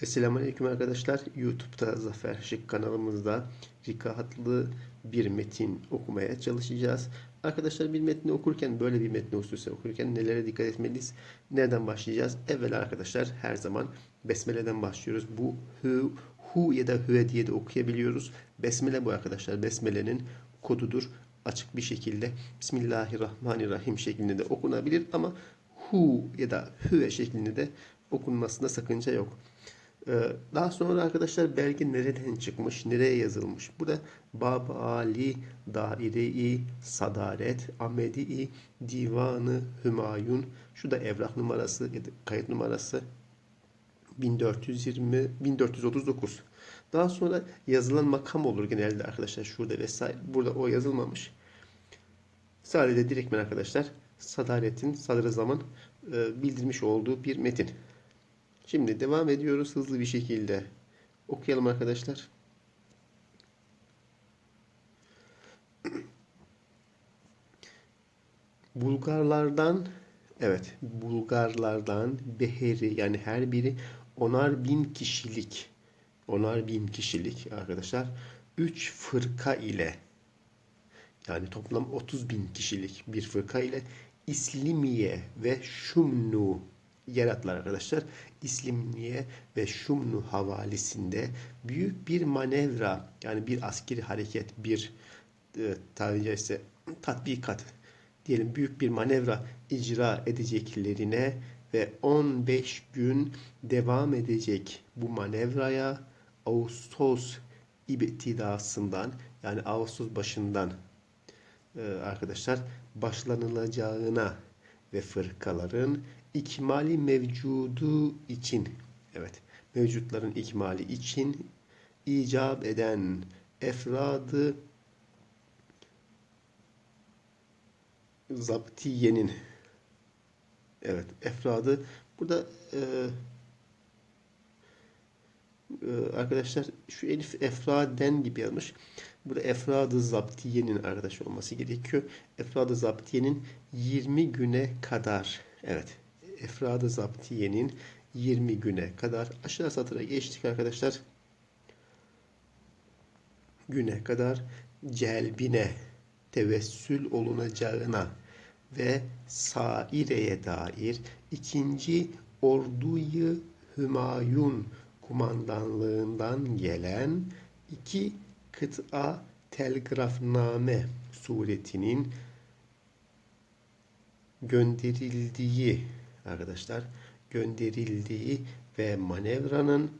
Esselamu Aleyküm arkadaşlar. YouTube'da Zafer Şık kanalımızda rikatlı bir metin okumaya çalışacağız. Arkadaşlar bir metni okurken böyle bir metni hususi okurken nelere dikkat etmeliyiz? Nereden başlayacağız? Evvel arkadaşlar her zaman Besmele'den başlıyoruz. Bu hu, hu ya da hüve diye de okuyabiliyoruz. Besmele bu arkadaşlar. Besmele'nin kodudur. Açık bir şekilde Bismillahirrahmanirrahim şeklinde de okunabilir ama hu ya da hüve şeklinde de okunmasında sakınca yok. Ee, Daha sonra arkadaşlar belge nereden çıkmış, nereye yazılmış? Burada Bab Ali, Daire-i Sadaret, Amedi-i Divanı Hümayun. Şu da evrak numarası, kayıt numarası 1420 1439. Daha sonra yazılan makam olur genelde arkadaşlar şurada vesaire. Burada o yazılmamış. Sadece direktmen arkadaşlar Sadaret'in sadrazamın e, bildirmiş olduğu bir metin. Şimdi devam ediyoruz hızlı bir şekilde. Okuyalım arkadaşlar. Bulgarlardan evet Bulgarlardan beheri yani her biri onar bin kişilik onar bin kişilik arkadaşlar 3 fırka ile yani toplam 30 bin kişilik bir fırka ile İslimiye ve Şumnu yer arkadaşlar. İslimiye ve Şumnu havalisinde büyük bir manevra yani bir askeri hareket bir e, tabiri caizse tatbikat diyelim büyük bir manevra icra edeceklerine ve 15 gün devam edecek bu manevraya Ağustos ibtidasından yani Ağustos başından e, arkadaşlar başlanılacağına ve fırkaların ikmali mevcudu için evet mevcutların ikmali için icap eden efradı zaptiyenin evet efradı. Burada e, arkadaşlar şu elif efraden gibi yazmış. Burada efradı zaptiyenin arkadaş olması gerekiyor. Efradı zaptiyenin 20 güne kadar evet efradı zaptiyenin 20 güne kadar aşağı satıra geçtik arkadaşlar. Güne kadar celbine tevessül olunacağına ve saireye dair ikinci orduyu Hümayun kumandanlığından gelen iki kıta telgrafname suretinin gönderildiği arkadaşlar gönderildiği ve manevranın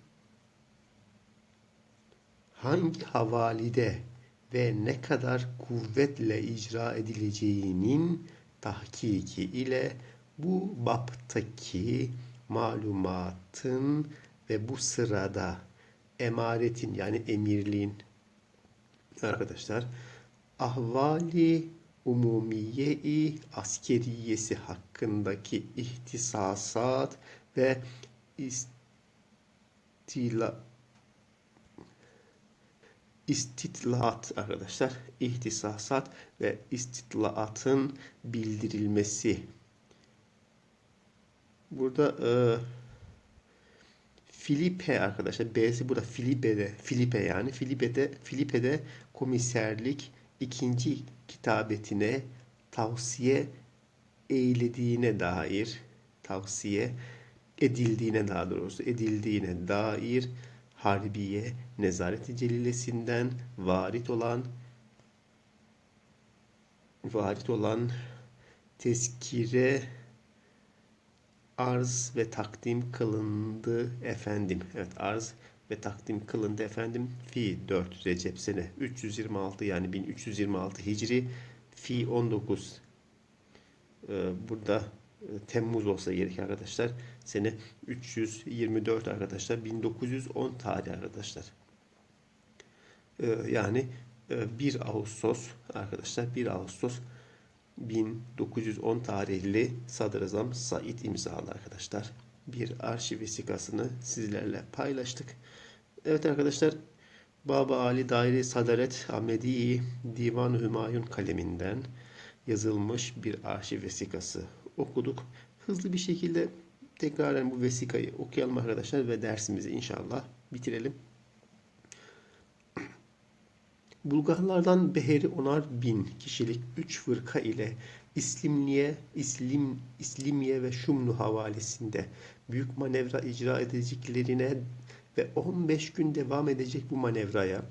hangi havalide ve ne kadar kuvvetle icra edileceğinin tahkiki ile bu baptaki malumatın ve bu sırada emaretin yani emirliğin arkadaşlar ahvali umumiye-i askeriyesi hakkındaki ihtisasat ve istila istitlaat arkadaşlar ihtisasat ve istitlaatın bildirilmesi. Burada e, Filipe arkadaşlar B'si burada Filipe'de Filipe yani Filipe'de Filipe'de komiserlik ikinci kitabetine tavsiye eylediğine dair tavsiye edildiğine daha doğrusu edildiğine dair Harbiye Nezareti Celilesinden varit olan varit olan tezkire arz ve takdim kılındı efendim. Evet arz ve takdim kılındı efendim. Fi 4 Recep sene 326 yani 1326 Hicri Fi 19 ee, burada e, Temmuz olsa gerek arkadaşlar. Sene 324 arkadaşlar. 1910 tarih arkadaşlar. Ee, yani 1 Ağustos arkadaşlar 1 Ağustos 1910 tarihli Sadrazam Said imzalı arkadaşlar. Bir arşiv vesikasını sizlerle paylaştık. Evet arkadaşlar Baba Ali Daire Sadaret Ahmedi Divan Hümayun kaleminden yazılmış bir arşiv vesikası okuduk. Hızlı bir şekilde Tekraren bu vesikayı okuyalım arkadaşlar ve dersimizi inşallah bitirelim. Bulgarlardan Beheri Onar bin kişilik üç fırka ile İslimliye, İslim, İslimiye ve Şumlu havalesinde büyük manevra icra edeceklerine ve 15 gün devam edecek bu manevraya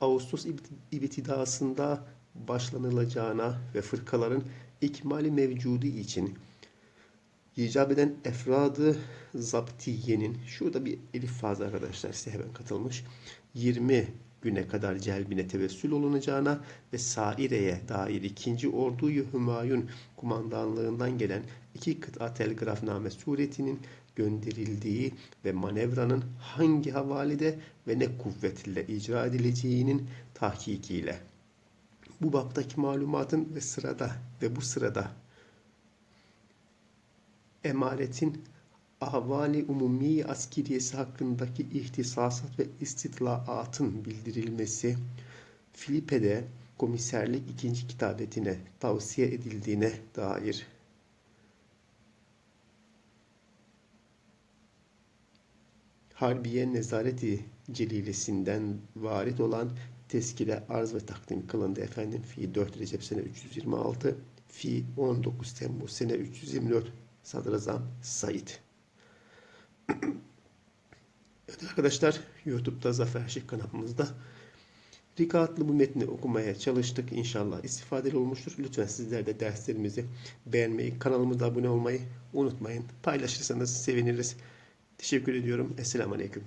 Ağustos ibtidasında başlanılacağına ve fırkaların ikmali mevcudu için icap eden efradı zaptiyenin şurada bir elif fazla arkadaşlar size hemen katılmış 20 güne kadar celbine tevessül olunacağına ve Saire'ye dair ikinci orduyu Hümayun kumandanlığından gelen iki kıta telgrafname suretinin gönderildiği ve manevranın hangi havalede ve ne kuvvetle icra edileceğinin tahkikiyle. Bu baptaki malumatın ve sırada ve bu sırada emaretin ahvali umumi askeriyesi hakkındaki ihtisasat ve istitlaatın bildirilmesi Filipe'de komiserlik ikinci kitabetine tavsiye edildiğine dair Harbiye Nezareti Celilesinden varit olan teskile arz ve takdim kılındı efendim. Fi 4 Recep sene 326, Fi 19 Temmuz sene 324 Sadrazam Said. Evet arkadaşlar YouTube'da Zafer Şık kanalımızda Rika bu metni okumaya çalıştık. İnşallah istifadeli olmuştur. Lütfen sizler de derslerimizi beğenmeyi, kanalımıza abone olmayı unutmayın. Paylaşırsanız seviniriz. Teşekkür ediyorum. Esselamu Aleyküm.